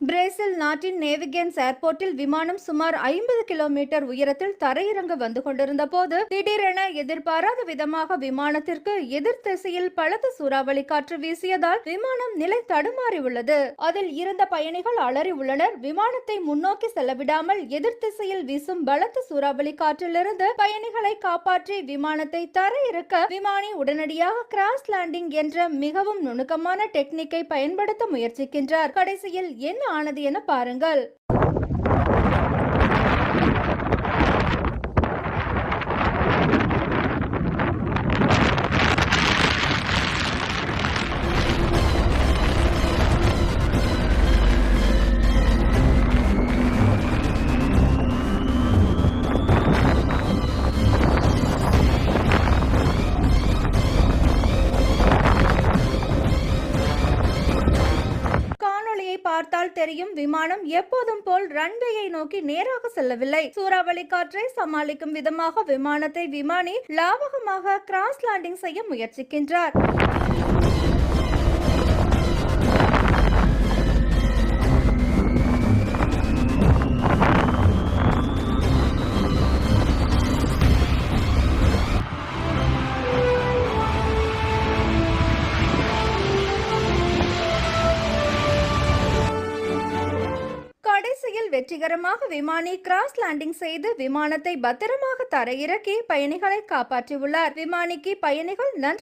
Brazil நாட்டின் நேவிகேன்ஸ் ஏர்போர்ட்டில் விமானம் சுமார் ஐம்பது கிலோமீட்டர் உயரத்தில் தரையிறங்க வந்து கொண்டிருந்த போது திடீரென எதிர்பாராத விதமாக விமானத்திற்கு எதிர் திசையில் பலத்த சூறாவளி காற்று வீசியதால் விமானம் நிலை தடுமாறி உள்ளது அதில் இருந்த பயணிகள் அலறி உள்ளனர். விமானத்தை முன்னோக்கி செல்லவிடாமல் எதிர் திசையில் வீசும் பலத்த சூறாவளி காற்றிலிருந்து பயணிகளை காப்பாற்றி விமானத்தை தரையிறக்க விமானி உடனடியாக கிராஸ் லேண்டிங் என்ற மிகவும் நுணுக்கமான டெக்னிக்கை பயன்படுத்த முயற்சிக்கின்றார். கடைசியில் என்ன ஆனது என பாருங்கள். பார்த்தால் தெரியும் விமானம் எப்போதும் போல் ரன்வேயை நோக்கி நேராக செல்லவில்லை. சூறாவளி காற்றை சமாளிக்கும் விதமாக விமானத்தை விமானி லாவகமாக கிராஸ் லேண்டிங் செய்ய முயற்சிக்கின்றார். வெற்றிகரமாக விமானி கிராஸ் லேண்டிங் செய்து விமானத்தை பத்திரமாக தரையிறக்கி பயணிகளை காப்பாற்றியுள்ளார். விமானிக்கு பயணிகள் நன்றி